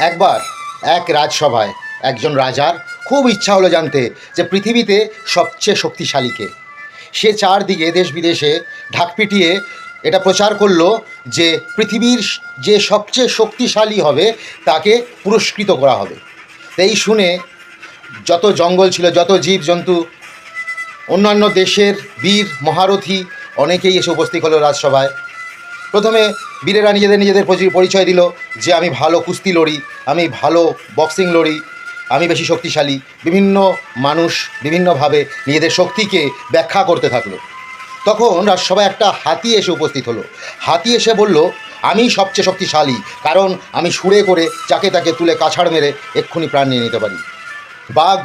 একবার, এক রাজসভায় একজন রাজার খুব ইচ্ছা হলো জানতে যে পৃথিবীতে সবচেয়ে শক্তিশালীকে সে চারদিকে দেশ বিদেশে ঢাক পিটিয়ে এটা প্রচার করল যে পৃথিবীর যে সবচেয়ে শক্তিশালী হবে তাকে পুরস্কৃত করা হবে। তাই শুনে যত জঙ্গল ছিল, যত জীবজন্তু, অন্যান্য দেশের বীর, মহারথী, অনেকেই এসে উপস্থিত হলো রাজসভায়। প্রথমে বীরেরা নিজেদের নিজেদের পরি- পরিচয় দিল যে আমি ভালো কুস্তি লড়ি, আমি ভালো বক্সিং লড়ি, আমি বেশি শক্তিশালী। বিভিন্ন মানুষ বিভিন্নভাবে নিজেদের শক্তিকে ব্যাখ্যা করতে থাকল। তখন রাজসভায় একটা হাতি এসে উপস্থিত হলো। হাতি এসে বলল, আমি সবচেয়ে শক্তিশালী, কারণ আমি সুরে করে যাকে তাকে তুলে কাছাড় মেরে এক্ষুনি প্রাণ নিয়ে নিতে পারি। বাঘ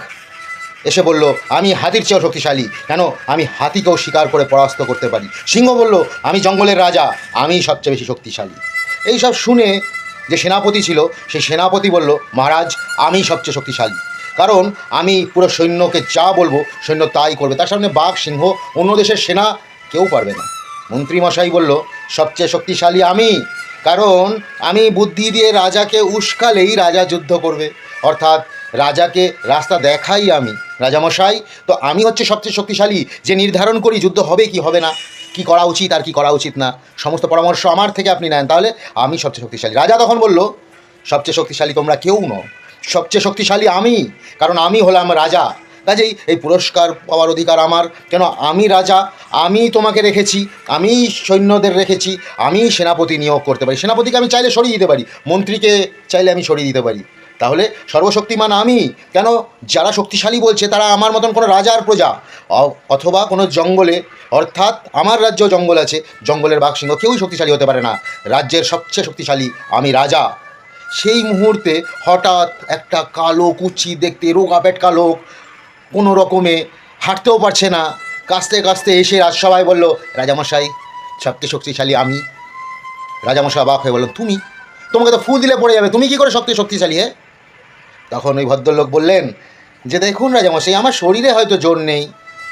এসে বলল, আমি হাতির চেয়েও শক্তিশালী। কেন? আমি হাতিকেও শিকার করে পরাস্ত করতে পারি। সিংহ বলল, আমি জঙ্গলের রাজা। আমি সবচেয়ে বেশি শক্তিশালী। এই সব শুনে যে সেনাপতি ছিল, সেই সেনাপতি বলল, মহারাজ আমি সবচেয়ে শক্তিশালী। কারণ আমি পুরো সৈন্যকে যা বলব, সৈন্য তাই করবে। তার সামনে বাঘ, সিংহ, অন্য দেশের সেনা কেউ পারবে না। মন্ত্রীমশাই বলল, সবচেয়ে শক্তিশালী আমি। কারণ আমি বুদ্ধি দিয়ে রাজাকে উস্কালেই রাজা যুদ্ধ করবে। অর্থাৎ রাজাকে রাস্তা দেখাই আমি। রাজামশাই, তো আমি হচ্ছে সবচেয়ে শক্তিশালী। যে নির্ধারণ করি, যুদ্ধ হবে কি হবে না, কি করা উচিত আর কি করা উচিত না, সমস্ত পরামর্শ আমার থেকে আপনি নেন। তাহলে আমি সবচেয়ে শক্তিশালী। রাজা তখন বলল, সবচেয়ে শক্তিশালী তোমরা কেউ নও। সবচেয়ে শক্তিশালী আমি, কারণ আমি হলাম রাজা। কাজেই এই পুরস্কার পাওয়ার অধিকার আমার। কেন, আমি রাজা, আমি তোমাকে রেখেছি, আমি সৈন্যদের রেখেছি, আমি সেনাপতি নিয়োগ করতে পারি। সেনাপতিকে আমি চাইলে সরিয়ে দিতে পারি, মন্ত্রীকে চাইলে আমি সরিয়ে দিতে পারি। তাহলে সর্বশক্তিমান আমি। কেন? যারা শক্তিশালী বলছে, তারা আমার মতন কোনো রাজার প্রজা। অথবা কোনো জঙ্গলে, অর্থাৎ আমার রাজ্য জঙ্গল আছে, জঙ্গলের বাঘ সিংহ কেউই শক্তিশালী হতে পারে না। রাজ্যের সবচেয়ে শক্তিশালী আমি রাজা। সেই মুহূর্তে হঠাৎ একটা কালো কুচি দেখতে রোগা পেটকা লোক কোনো রকমে হাঁটতেও পারছে না। কাস্তে কাস্তে এসে রাজসভায় বলল, রাজামশাই, সবচেয়ে শক্তিশালী আমি। রাজামশাই অবাক হয়ে বললেন, তুমি? তোমাকে তো ফুল দিলে পড়ে যাবে। তুমি কি করে সবচেয়ে শক্তিশালী হ্যাঁ? তখন ওই ভদ্রলোক বললেন যে দেখুন রাজামশাই, আমার শরীরে হয়তো জোর নেই।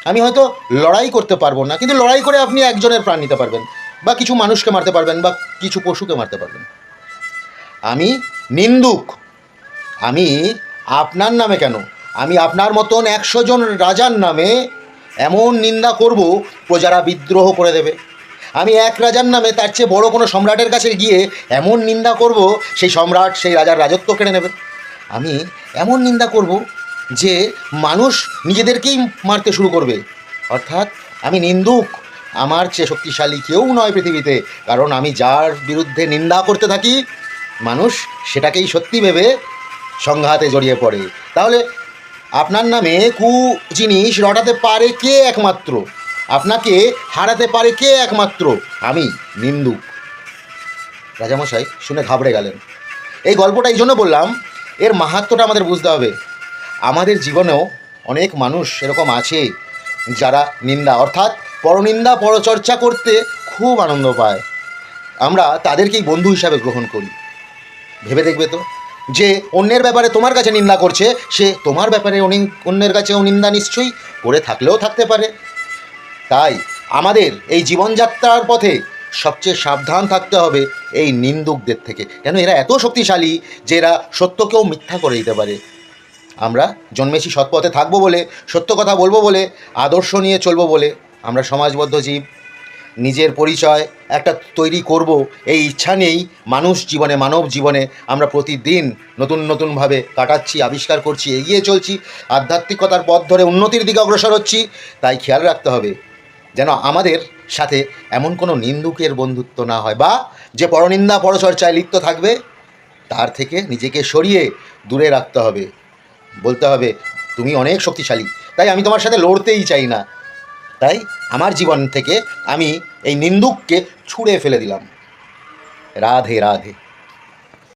আমি হয়তো লড়াই করতে পারব না, কিন্তু লড়াই করে আপনি একজনের প্রাণ নিতে পারবেন, বা কিছু মানুষকে মারতে পারবেন, বা কিছু পশুকে মারতে পারবেন। আমি নিন্দুক। আমি আপনার নামে কেন? আমি আপনার মতন একশো জন রাজার নামে এমন নিন্দা করব, প্রজারা বিদ্রোহ করে দেবে। আমি এক রাজার নামে তার চেয়ে বড় কোনো সম্রাটের কাছে গিয়ে এমন নিন্দা করব, সেই সম্রাট সেই রাজার রাজত্ব কেড়ে নেবে। আমি এমন নিন্দা করব যে মানুষ নিজেদেরকেই মারতে শুরু করবে। অর্থাৎ আমি নিন্দুক, আমার চেয়ে শক্তিশালী কেউ নয় পৃথিবীতে, কারণ আমি যার বিরুদ্ধে নিন্দা করতে থাকি, মানুষ সেটাকেই সত্যি ভেবে সংঘাতে জড়িয়ে পড়ে। তাহলে আপনার নামে কু জিনিস রটাতে পারে কে একমাত্র? আপনাকে হারাতে পারে কে একমাত্র? আমি, নিন্দুক। রাজামশাই শুনে ঘাবড়ে গেলেন। এই গল্পটা এই জন্য বললাম এর মাহাত্ম্যটা আমাদের বুঝতে হবে। আমাদের জীবনেও অনেক মানুষ এরকম আছে যারা নিন্দা, অর্থাৎ পরনিন্দা, পরচর্চা করতে খুব আনন্দ পায়। আমরা তাদেরকেই বন্ধু হিসাবে গ্রহণ করি। ভেবে দেখবে তো? যে অন্যের ব্যাপারে তোমার কাছে নিন্দা করছে, সে তোমার ব্যাপারে অন্যের কাছেও নিন্দা নিশ্চয়ই করে থাকলেও থাকতে পারে। তাই আমাদের এই জীবনযাত্রার পথে সবচেয়ে সাবধান থাকতে হবে এই নিন্দুকদের থেকে। কেন এরা এত শক্তিশালী যে এরা সত্যকেও মিথ্যা করে দিতে পারে? আমরা জন্মেছি সৎপথে থাকব বলে, সত্য কথা বলব বলে, আদর্শ নিয়ে চলবো বলে, আমরা সমাজবদ্ধ জীব। নিজের পরিচয় একটা তৈরি করব, এই ইচ্ছা নিয়েই মানুষ জীবনে, মানব জীবনে আমরা প্রতিদিন নতুন নতুনভাবে কাটাচ্ছি, আবিষ্কার করছি, এগিয়ে চলছি, আধ্যাত্মিকতার পথ ধরে উন্নতির দিকে অগ্রসর হচ্ছি, তাই খেয়াল রাখতে হবে। যেন আমাদের সাথে এমন কোনো নিন্দুকের বন্ধুত্ব না হয় বা যে পরনিন্দা পরচর্চায় লিপ্ত থাকবে, তার থেকে নিজেকে সরিয়ে দূরে রাখতে হবে। বলতে হবে, তুমি অনেক শক্তিশালী, তাই আমি তোমার সাথে লড়তেই চাই না। তাই আমার জীবন থেকে আমি এই নিন্দুককে ছুঁড়ে ফেলে দিলাম। রাধে রাধে।